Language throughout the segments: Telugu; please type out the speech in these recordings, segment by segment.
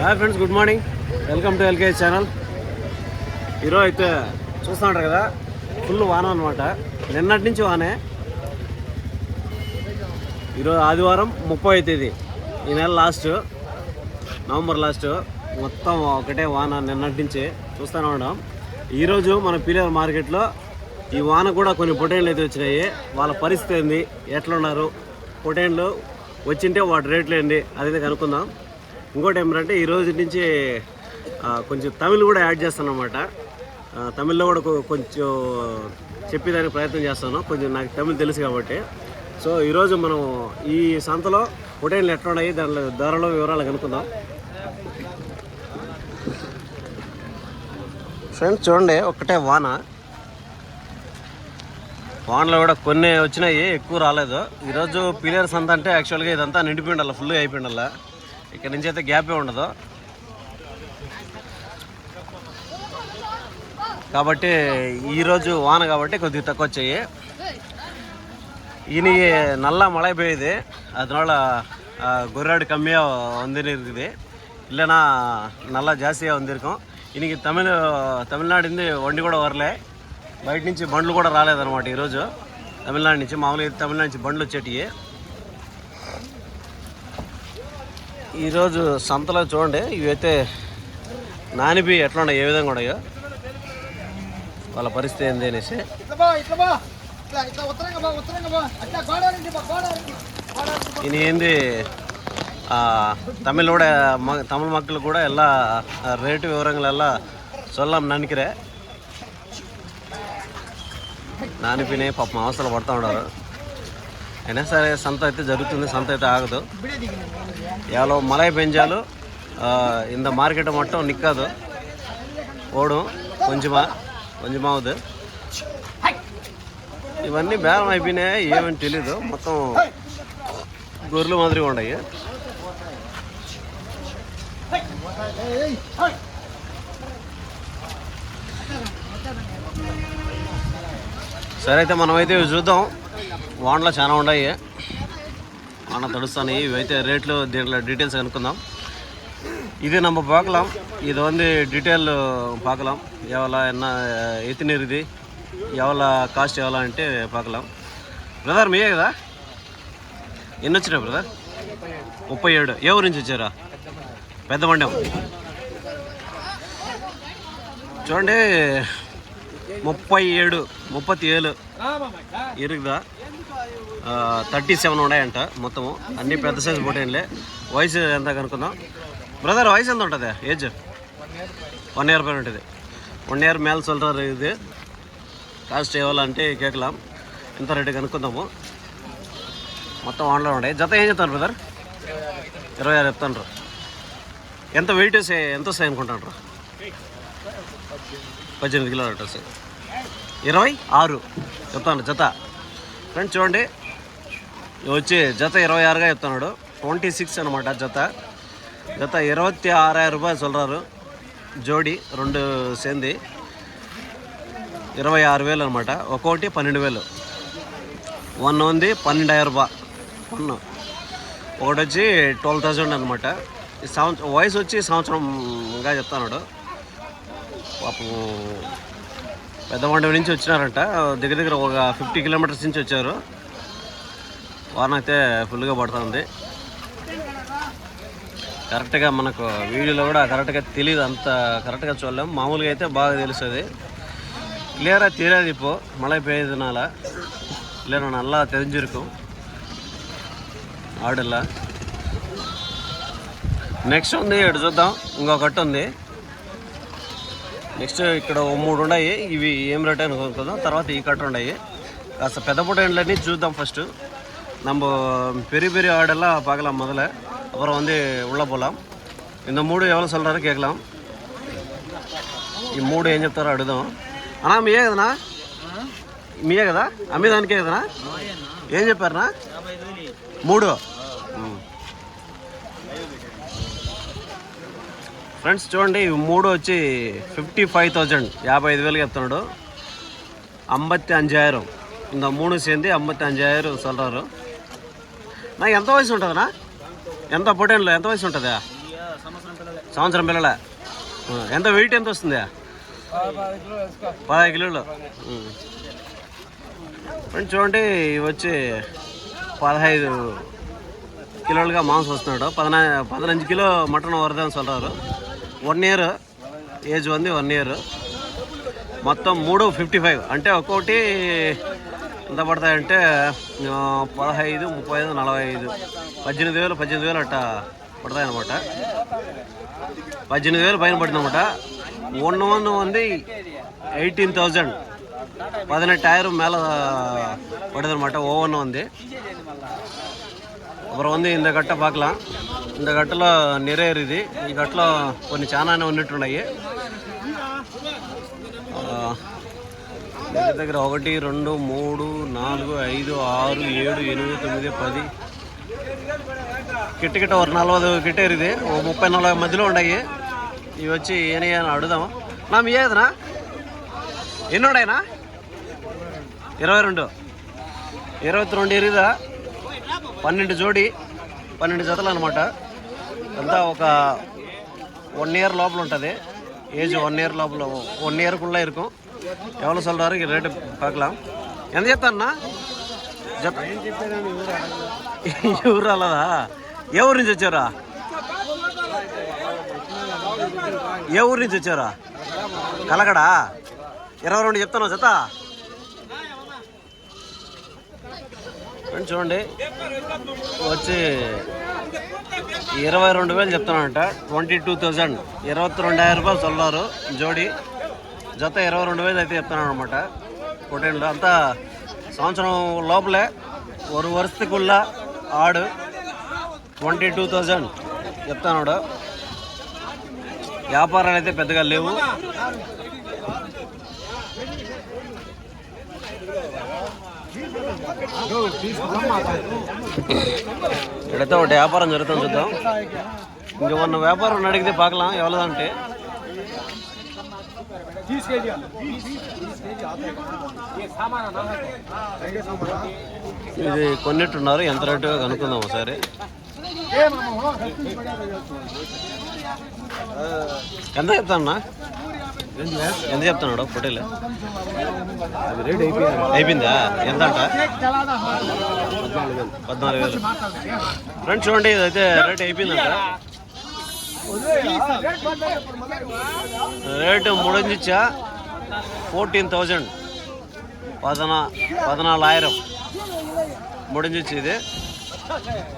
Hi friends good morning welcome to LKG channel ఈరోజు అయితే చూస్తున్నారు కదా ఫుల్ వాన అనమాట నిన్నటి నుంచి వానే. ఈరోజు ఆదివారం ముప్పై తేదీ. ఈ నెల లాస్ట్ నవంబర్ లాస్ట్ మొత్తం ఒకటే వాన నిన్నటి నుంచి చూస్తూనే ఉన్నాం. ఈరోజు మన పీలేరు మార్కెట్లో ఈ వాన కూడా కొన్ని పొటేన్లు అయితే వచ్చినాయి. వాళ్ళ పరిస్థితి ఏంది? ఎట్లున్నారు? పొటేన్లు వచ్చింటే వాటి రేట్లు ఏంటి అదైతే కనుక్కుందాం. ఇంకోటి ఏమిటంటే ఈ రోజు నుంచి కొంచెం తమిళ్ కూడా యాడ్ చేస్తాను అనమాట తమిళ్ళో కూడా కొంచెం చెప్పేదానికి ప్రయత్నం చేస్తాను. కొంచెం నాకు తమిళ్ తెలుసు కాబట్టి. సో ఈరోజు మనం ఈ సంతలో పొటేన్లు ఎట్లా ఉన్నాయి దానిలో ధరలో వివరాలు కనుక్కుందాం. ఫ్రెండ్స్ చూడండి ఒకటే వాన. వానలో కూడా కొన్ని వచ్చినాయి ఎక్కువ రాలేదు. ఈరోజు పిలియర్ సంత అంటే యాక్చువల్గా ఇదంతా నిండిపోయిండాల ఫుల్గా అయిపోయిండాల ఇక్కడ నుంచి అయితే గ్యాపే ఉండదు కాబట్టి ఈరోజు వాన కాబట్టి కొద్దిగా తక్కువ వచ్చాయి இன்னைக்கு நல்லா மழை பெய்யுது அதனால குர்ராடு கம்மியாக வந்துன்னு இருக்குது இல்லைன்னா நல்லா ஜாஸ்தியாக வந்திருக்கும் இன்னைக்கு తమిళ తమిళనాడు నుంచి వండి కూడా వరలే బయట నుంచి బండ్లు కూడా రాలేదన్నమాట ఈరోజు తమిళనాడు నుంచి మామూలుగా తమిళనాడు నుంచి బండ్లు వచ్చేటివి ఈరోజు సంతలో చూడండి ఇవైతే నానిపి ఎట్లా ఉండవు ఏ విధంగా ఉన్నాయో వాళ్ళ పరిస్థితి ఏంది అనేసి. ఈయన ఏంది తమిళ్ కూడా తమిళ మక్కలు కూడా ఎలా రేటు వివరంగా ఎలా చొల్లం ననికిరే నానిపినే పాపం అవసరం పడుతూ ఉన్నారు. అయినా సరే సంత అయితే జరుగుతుంది సంత అయితే ఆగదు. ఎవరో మలై పెంచాలు ఇంత మార్కెట్ మొత్తం నిక్కదు. ఓడం కొంచెమా కొంచెమావదు ఇవన్నీ బేరం అయిపోయినాయి ఏమని తెలీదు. మొత్తం గొర్రెలు మాదిరిగా ఉన్నాయి. సరే అయితే మనమైతే చూద్దాం. వానలో చాలా ఉన్నాయి వాన ఇవి ఇవైతే రేట్లు దీంట్లో డీటెయిల్స్ కనుక్కుందాం. ఇది நம்ம ఇది ఉంది డీటెయిల్ டீட்டெயில் பார்க்கலாம் ఎన్న ఎత్తినీరు ఇది? இருக்குது కాస్ట్ காஸ்ட் అంటే பார்க்கலாம் బ్రదర్ మీయే కదా? ఎన్ని వచ్చినాయి బ్రదర్? ముప్పై ఏడు. ఏ ఊరు నుంచి వచ్చారా? పెద్ద మండ్యం చూడండి ముప్పై ఏడు ముప్పతి ఏళ్ళు ఇరుగుదా? థర్టీ సెవెన్ ఉన్నాయంట మొత్తము. అన్ని పెద్ద సైజ్ పోటీలే. వయసు ఎంత కనుక్కుందాం బ్రదర్ వయసు ఎంత ఉంటుంది? ఏజ్? వన్ ఇయర్ పైన ఉంటుంది. వన్ ఇయర్ మేల్ సొల్టర్ ఇది. కాస్ట్ ఇవ్వాలంటే కేకలాం. ఎంత రేటు కనుక్కుందాము మొత్తం ఆన్లైన్ ఉన్నాయి. జత ఏం చెప్తాను బ్రదర్? ఇరవై ఆరు చెప్తాను ఎంత వెయిట్ ఎంత వస్తాయి అనుకుంటాను పద్దెనిమిది కిలోమీటర్స్. ఇరవై ఆరు. చెప్తాను జత. ఫ్రెండ్స్ చూడండి. వచ్చి జత ఇరవై ఆరుగా చెప్తున్నాడు. ట్వంటీ సిక్స్ అనమాట జత. జత ఇరవై ఆరాయిరం రూపాయలు చల్లరారు జోడి రెండు సేంది. ఇరవై ఆరు వేలు అనమాట ఒక్కొక్కటి పన్నెండు వేలు. వన్ ఉంది పన్నెండాయిరం రూపాయ వన్. ఒకటి వచ్చి ట్వెల్వ్ థౌజండ్ అనమాట ఈ సంవత్సరం వయసు వచ్చి సంవత్సరంగా చెప్తాను పాపం పెద్దమండవి నుంచి వచ్చినారంట. దగ్గర దగ్గర ఒక ఫిఫ్టీ కిలోమీటర్స్ నుంచి వచ్చారు. వాన అయితే ఫుల్గా పడుతుంది. కరెక్ట్గా మనకు వీడియోలో కూడా కరెక్ట్గా తెలియదు అంత కరెక్ట్గా చూడలేము మామూలుగా అయితే బాగా తెలుస్తుంది. క్లిயரா தெரியாது இப்போது மழை பெய்யறதுனால లేదు నల్ల தெரிஞ்சிருக்கும் ఆడల్లా నెక్స్ట్ ఉంది ఇక్కడ చూద్దాం. ఇంకొకటి ఉంది. నెక్స్ట్ ఇక్కడ ఓ మూడు ఉన్నాయి ఇవి ఏం రేట్ అని కొనుక్కుందాం తర్వాత ఈ కట్ట ఉన్నాయి కాస్త పెద్ద పూట ఎండ్లన్నీ చూద్దాం ఫస్ట్ நம்ம பெரிய பெரிய ஆடெல்லாம் பார்க்கலாம் முதல்ல அப்புறம் வந்து உள்ளே போகலாம் இந்த மூடு எவ்வளோ சொல்கிறாரு கேட்கலாம் ఈ మూడు ఏం చెప్తారో అడుగుదాం అన్నా మీయే కదనా మీయే కదా అమ్మేదానికే కదనా ఏం చెప్పారనా మూడు ఫ్రెండ్స్ చూడండి ఇవి మూడు వచ్చి ఫిఫ్టీ ఫైవ్ థౌజండ్ యాభై ఐదు వేలుగా ఎత్తున్నాడు అంబత్తి అంజాయిరం. ఇంత మూడు సేంది అంబత్తి அஞ்சாயிரம் சொல்கிறாரு నాకు ఎంత వయసు ఉంటుందనా ఎంత పొటెన్లో ఎంత వయసు ఉంటుందా? సంవత్సరం పిల్లల. ఎంత వెయిట్ ఎంత వస్తుంది? పదహైదు కిలోలు. ఫ్రెండ్స్ చూడండి వచ్చి పదహైదు కిలోలుగా మాంసం వస్తున్నాడు. పదనా పదినஞ்சు కిలో మటన్ వరదని சொல்கிறாரு వన్ ఇయర్ ఏజ్ ఉంది వన్ ఇయర్. మొత్తం మూడు ఫిఫ్టీ ఫైవ్ అంటే ఒక్కొక్కటి ఎంత పడతాయంటే పదహైదు ముప్పై ఐదు నలభై ఐదు పద్దెనిమిది వేలు పద్దెనిమిది వేలు అట్ట పడతాయి అనమాట పద్దెనిమిది వేలు పైన పడిందన్నమాట. వన్ వన్ ఉంది ఎయిటీన్ థౌజండ్. పదిహేను టైర్ మేల పడదనమాట ఓవన్ ఉంది. అప్పుడు ఉంది ఇంత గట్ట పాకలా. இந்த கட்டில் நிறையறிது ఈ గట్లో కొన్ని చాలానే ఉన్నట్టున్నాయి. దగ్గర దగ్గర ఒకటి రెండు మూడు నాలుగు ఐదు ఆరు ఏడు ఎనిమిది తొమ్మిది పది. కిట్ట కిట్ట ఒక నలభై కిట్టేరిది ఓ ముప్పై నలభై మధ్యలో ఉన్నాయి. ఇవి వచ్చి ఏనాయని అని నా మీ ఏదనా? ఎన్నోడైనా? ఇరవై రెండు. ఇరవై రెండు ఎరిదా పన్నెండు జోడి పన్నెండు జతలు అనమాట అంతా ఒక వన్ ఇయర్ లోపల ఉంటుంది. ఏజ్ వన్ ఇయర్ లోపల వన్ ఇయర్కుండా ఇరుకు. ఎవరు చల్లారు? రేట్ పాకలాం ఎంత చెప్తానా జత ఏ ఊరి నుంచి వచ్చారా? ఏ ఊరి నుంచి వచ్చారా? కలగడా? ఇరవై రెండు చెప్తానా జత. చూడండి. వచ్చి ఇరవై రెండు వేలు చెప్తానంట ట్వంటీ టూ థౌజండ్. ఇరవై రెండాయిరం రూపాయలు చల్లారు జోడి. జత ఇరవై రెండు వేలు అయితే చెప్తున్నాను అనమాట పొటేన్లు అంతా సంవత్సరం లోపలే. ఒక వరుసకుள்ள ఆడు. ట్వంటీ టూ థౌజండ్ చెప్తాను వ్యాపారాలు అయితే పెద్దగా లేవు. ఇక్కడైతే ఒకటి వ్యాపారం జరుగుతుంది చూద్దాం ఇంక మొన్న వ్యాపారం అడిగితే పాకలాం ఎవరిదంటే ఇది కొన్నిట్టున్నారు ఎంత రేటు కనుక్కుందాం ఒకసారి ఎంత చెప్తానన్నా ఎంత చెప్తున్నాడు పొట్టేలు అయిపోయిందా ఎంత అంట పద్నాలుగు వేలు ఫ్రెండ్స్ చూడండి ఇదైతే రేట్ అయిపోయిందంట రేటు ముడించా ఫోర్టీన్ థౌజండ్ పదనా పదనాలాయిరం ముడించి ఇది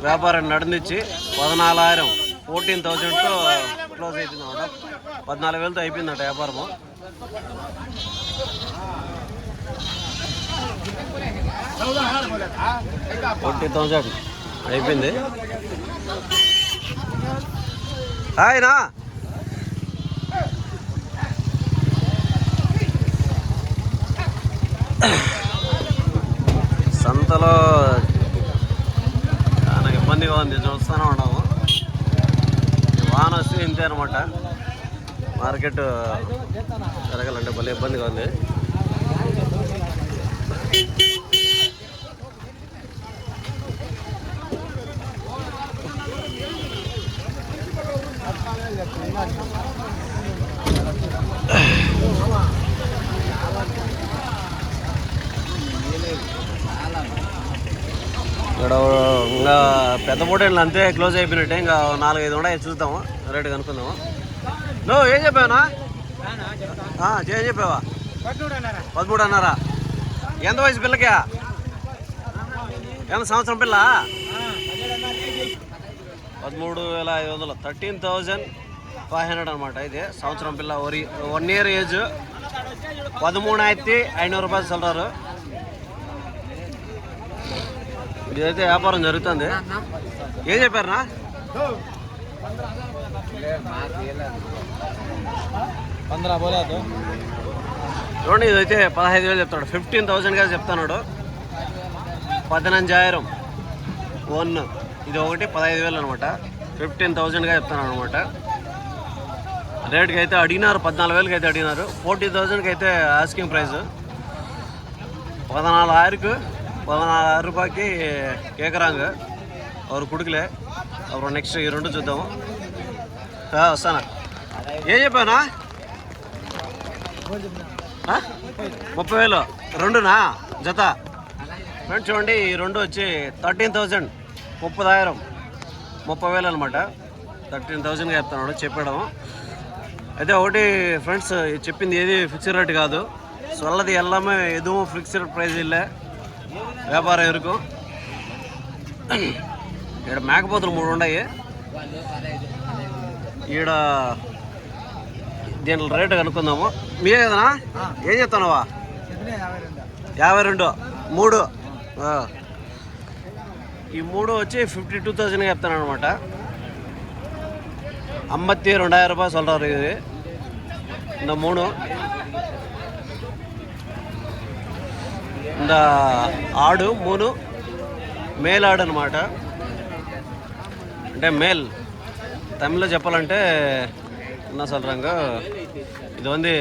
వ్యాపారం నడిచి పదనాలాయిరం ఫోర్టీన్ థౌజండ్తో క్లోజ్ అయిపోయింది అనమాట పద్నాలుగు వేలతో అయిపోయిందట వ్యాపారము. Forty thousand. అయిపోయింది. హాయ్నా సంతలో చాలా ఇబ్బందిగా ఉంది చూస్తూనే ఉండవు వాన వస్తే ఇంతే అనమాట మార్కెట్ జరగాలంటే భలే ఇబ్బందిగా ఉంది. ఇక్కడ ఇంకా పెద్ద పోటీలు అంతే క్లోజ్ అయిపోయినట్టే ఇంకా నాలుగైదు ఉన్నాయి చూద్దాము. రేటు కనుక్కుందాము. నువ్వు ఏం చెప్పావునా? ఏం చెప్పావా? పదమూడు అన్నారా? ఎంత వయసు పిల్లకా? ఎంత సంవత్సరం పిల్ల? పదమూడు వేల ఐదు వందలు. థర్టీన్ థౌజండ్ ఫైవ్ హండ్రెడ్ అనమాట ఇది సంవత్సరం పిల్ల వరి వన్ ఇయర్ ఏజ్. పదమూడాయిరത്തി ఐనూరు రూపాయలు చల్లారు ఇదైతే వ్యాపారం జరుగుతుంది. ఏం చెప్పారునా చూడండి ఇది అయితే పదహైదు వేలు చెప్తాడు ఫిఫ్టీన్ థౌసండ్గా చెప్తున్నాడు. పదినంజాయిరం వన్ ఇది ఒకటి పదహైదు వేలు అనమాట. ఫిఫ్టీన్ థౌజండ్గా చెప్తున్నాను అనమాట. రేట్కి అయితే అడిగినారు పద్నాలుగు వేలకి అయితే అడిగినారు. ఫోర్టీ థౌజండ్కి అయితే ఆస్కింగ్ ప్రైస్ పద్నాలుగు ఆరుకు పదనాలుగు రూపాయకి కేకరాంగ్ அவர் கொடுக்கல அப்புறம் நெக்ஸ்ட் ఈ రెండు చూద్దాము ఆ, వస్తానా ఏం చెప్పానా ఆ? ముప్పై వేలు రెండునా జత ఫ్రెండ్స్ చూడండి ఈ రెండు వచ్చి థర్టీన్ థౌజండ్ ముప్పదాయిరం ముప్పై వేలు అనమాట థర్టీన్ థౌజండ్గా చెప్తున్నాడు చెప్పడం అయితే ఒకటి ఫ్రెండ్స్ చెప్పింది ఏది ఫిక్స్డ్ రేట్ కాదు సొల్లది ఎల్లమే ఎదువు ఫిక్స్డ్ ప్రైస్ ఇల్లే వ్యాపారం ఎరుకు ఇక్కడ మేకపోతులు మూడు ఉన్నాయి ఈడ దీని రేటు కనుక్కుందాము మీరే కదనా ఏం చెప్తున్నావా యాభై రెండు మూడు ఆ. ఈ మూడు వచ్చి ఫిఫ్టీ టూ థౌజండ్ చెప్తాను అనమాట ஐம்பத்தி ரெண்டாயிரம் ரூபாய் சொல்கிறாரு இது இந்த மூணு இந்த ఆడు మూడు మేలాడు అనమాట అంటే మేల్ తమిళ్లో చెప్పాలంటే என்ன சொல்கிறாங்க இது வந்து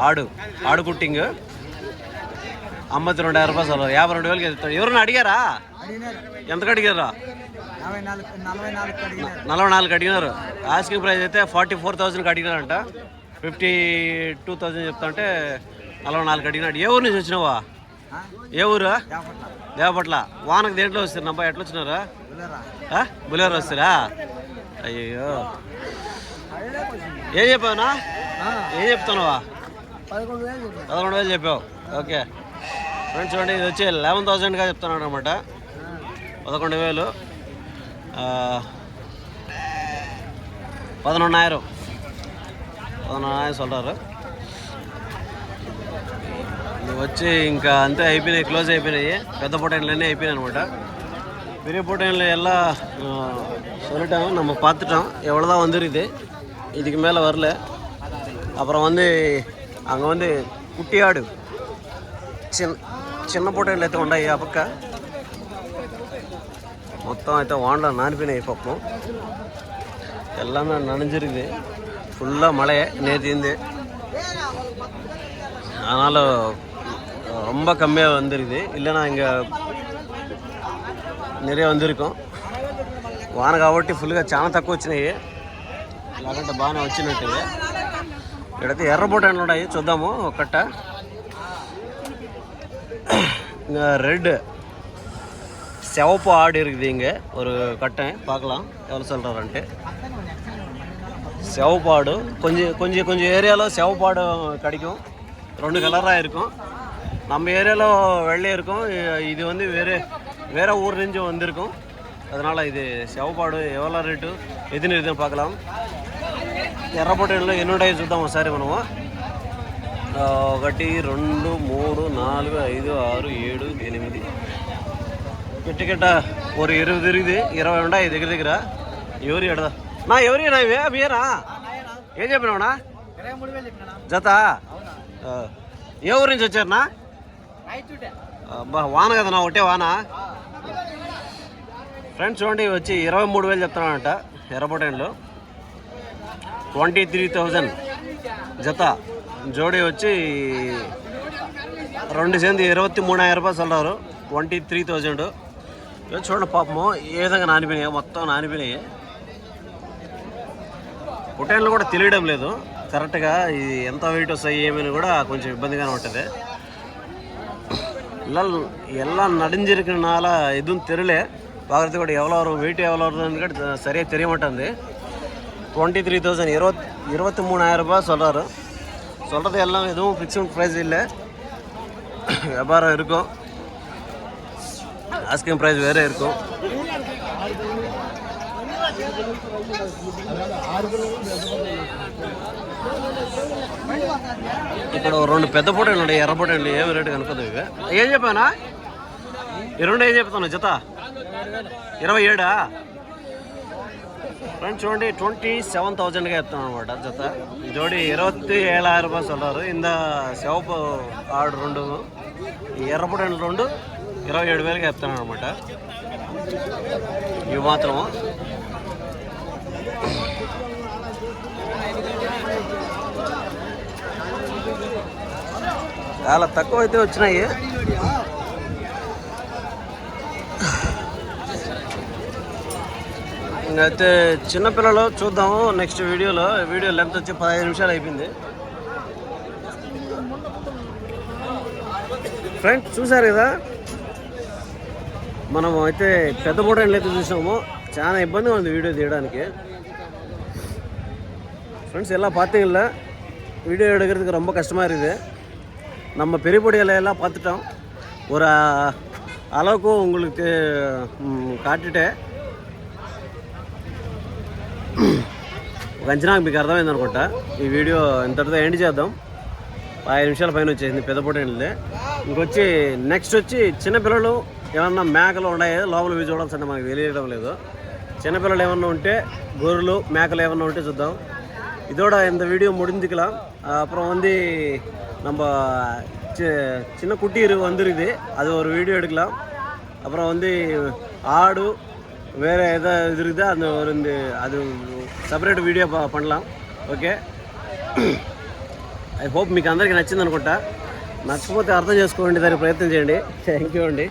ఆడు ఆడు కుట్టింగ్ ஐம்பத்தி ரெண்டாயிரம் ரூபாய் சொல்கிறார் యాభై రెండు వేలకి చెప్తాడు ఎవరన్నా అడిగారా ఎంతకు అడిగారా యాభై నాలుగు నలభై నాలుగు అడిగినారు నలభై నాలుగు అడిగినారు ఆస్కింగ్ ప్రైస్ అయితే ఫార్టీ ఫోర్ థౌసండ్కి అడిగినారంట ఫిఫ్టీ టూ థౌసండ్ చెప్తాంటే నలభై నాలుగు అడిగినాడు ఏ ఊరు నుంచి వచ్చినావా ఏ ఊరు? దేవపట్ల. వానకు దేంట్లో వస్తారు అబ్బాయి ఎట్లా వచ్చినారా? బులేరో వస్తారా? అయ్యో ఏం చెప్పావునా ఏం చెప్తున్నావా? పదకొండు వేలు చెప్పావు. ఓకే. ఫ్రెండ్స్ చూడండి ఇది వచ్చి లెవెన్ థౌసండ్గా చెప్తున్నాడు అనమాట పదకొండు వేలు. పదనొన్నాయిరం పదనొన్నాయిరం சொல்கிறாரு వచ్చి ఇంకా అంతే అయిపోయినాయి క్లోజ్ అయిపోయినాయి పెద్ద పొటైన్లన్నీ అయిపోయినాయి అనమాట பெரிய போட்டையில் எல்லாம் சொல்லிட்டாங்க நம்ம பார்த்துட்டோம் எவ்வளோ தான் வந்துருக்குது இதுக்கு மேலே வரல அப்புறம் வந்து அங்கே வந்து குட்டியாடு చిన్న చిన్న పొటేళ్ళు అయితే ఉన్నాయి ఆ పక్క మొత్తం అయితే వాండలో నానిపోయినాయి పాపం எல்லாமே நனைஞ்சிருக்குது ஃபுல்லாக மழை நேற்று அதனால் ரொம்ப கம்மியாக வந்துருக்குது இல்லைன்னா இங்கே நிறைய வந்திருக்கும் వాన కాబట్టి ఫుల్గా చాలా తక్కువ వచ్చినాయి లేకుంటే బాగానే వచ్చినట్టు ఇక్కడైతే ఎర్ర బొటాన్లు ఉన్నాయి చూద్దాము ఒక్కట இங்கே ரெட்டு சிவப்பு ஆடு இருக்குது இங்கே ஒரு கட்டை பார்க்கலாம் எவ்வளோ சொல்கிறாருன்ட்டு சிவப்பு ஆடு கொஞ்சம் கொஞ்சம் கொஞ்சம் ஏரியாவில் சிவப்பு ஆடு கிடைக்கும் ரெண்டு கலராக இருக்கும் நம்ம ஏரியாவில் வெள்ளை இருக்கும் இ- இது வந்து வேறு வேறு ஊர் నుంచి வந்திருக்கும் அதனால் இது சிவப்பாடு எவ்வளோ రేటు ఎదిన ఎదిన பார்க்கலாம் ఎర్రపొట్టలో ఎన్ని ఉన్నాయి చూద్దాం ఒకసారి మనము ఆ, ఒకటి రెండు మూడు నాలుగు ఐదు ఆరు ఏడు ఎనిమిది గిట్ట గిట్ట ஒரு இருபது இருக்குது ఇరవై ఉన్నాయి దగ్గర దగ్గర ఎవరు ఎడదా నా ఎవరి నా ఇవే మీరా ఏం చెప్పినావునా ఇరవై మూడు వేలు చెప్పినా జత ఆ. ఏ ఊరు నుంచి వచ్చారునా రైతుటే అబ్బా వాన నా ఒకటే వాన? ఫ్రెండ్స్ చూడండి వచ్చి ఇరవై మూడు వేలు చెప్తున్నానంట ఎర్రపోటైన్లో ట్వంటీ త్రీ థౌజండ్ జత. జోడీ వచ్చి రెండు సెంది ఇరవై మూడాయిరం రూపాయలు చల్లారు ట్వంటీ త్రీ థౌజండ్. చూడండి పాపము ఏ విధంగా నానిపోయినాయి మొత్తం నానిపోయినాయి. పుట్టేళ్ళు కూడా తెలియడం లేదు. కరెక్ట్గా ఇది ఎంత వెయిట్ వస్తాయి ఏమైనా కూడా కొంచెం ఇబ్బందిగానే ఉంటుంది. எல்லாம் எல்லாம் நடிஞ்சிருக்கனால எதுவும் தெரியல. பார்க்குறதுக்கு கூட எவ்வளோ வரும் வெயிட் எவ்வளோ வருதுன்னு கூட சரியாக தெரிய மாட்டேங்குது. டுவெண்ட்டி த்ரீ தௌசண்ட் இருபத் இருபத்தி மூணாயிரரூபா சொல்கிறாரு சொல்கிறது எல்லாம் எதுவும் ஃபிக்ஸ்ட் ப்ரைஸ் இல்லை. வியாபாரம் இருக்கும். ஐஸ்கிரீம் ப்ரைஸ் வேறு இருக்கும். ఇక్కడ రెండు పెద్ద పొటాలు ఉన్నాయి ఎర్ర పొటాలు ఏమి రేటు కనుకోదు ఇవి. ఏం చెప్పానా రెండు ఏం చెప్తాను జత? ఇరవై ఏడా? ఫ్రెండ్స్ చూడండి ట్వంటీ సెవెన్ థౌజండ్గా చెప్తాను అనమాట జత. జోడి ఇరవై ఏழாயிரம் రూపాయలు సొల్లారు ఇంత సెవపు ఆర్డర్ రెండు ఎర్రపొడి రెండు ఇరవై ఏడు వేలుగా చెప్తాను అనమాట ఇవి మాత్రము. చాలా తక్కువ అయితే వచ్చినాయి. అయితే చిన్నపిల్లలు చూద్దాము నెక్స్ట్ వీడియోలో. వీడియో లెంత్ వచ్చి పదహైదు నిమిషాలు అయిపోయింది. ఫ్రెండ్స్ చూసారు కదా? మనం అయితే పెద్ద బోటైన్లు అయితే చూసాము. చాలా ఇబ్బందిగా ఉంది వీడియో తీయడానికి ஃப்ரெண்ட்ஸ் எல்லாம் பார்த்தீங்கல்ல வீடியோ எடுக்கிறதுக்கு ரொம்ப கஷ்டமாக இருக்குது நம்ம பெரிய பொடியில் எல்லாம் பார்த்துட்டோம் ஒரு அஹ், அளவுக்கு உங்களுக்கு ம், కాటిటే ఒక అంచనాకు మీకు అర్థమైంది అనుకుంటా ఈ వీడియో ఇంతటితో ఎండ్ చేద్దాం ఐదు నిమిషాల పైన వచ్చేసింది పెద్దపూట వెళ్ళి ఇంకొచ్చి నెక్స్ట్ వచ్చి చిన్నపిల్లలు ఏమన్నా మేకలు ఉన్నాయి లోపల ఇవి చూడాల్సింటే మనకు తెలియడం లేదు చిన్నపిల్లలు ఏమన్నా ఉంటే గొర్రెలు మేకలు ఏమన్నా ఉంటే చూద్దాం இதோட இந்த வீடியோ முடிஞ்சுக்கலாம் அப்புறம் வந்து நம்ம சி- சின்ன குட்டி இரு வந்துருக்குது அது ஒரு வீடியோ எடுக்கலாம் அப்புறம் வந்து ஆடு வேறு எதாவது இது இருக்குதோ அந்த ஒரு இந்த அது సపరేట్ వీడియో ప- பண்ணலாம் ఓకే ఐ హోప్ మీకు అందరికీ నచ్చింది అనుకుంటా నచ్చకపోతే అర్థం చేసుకోండి దానికి ప్రయత్నం చేయండి థ్యాంక్ యూ అండి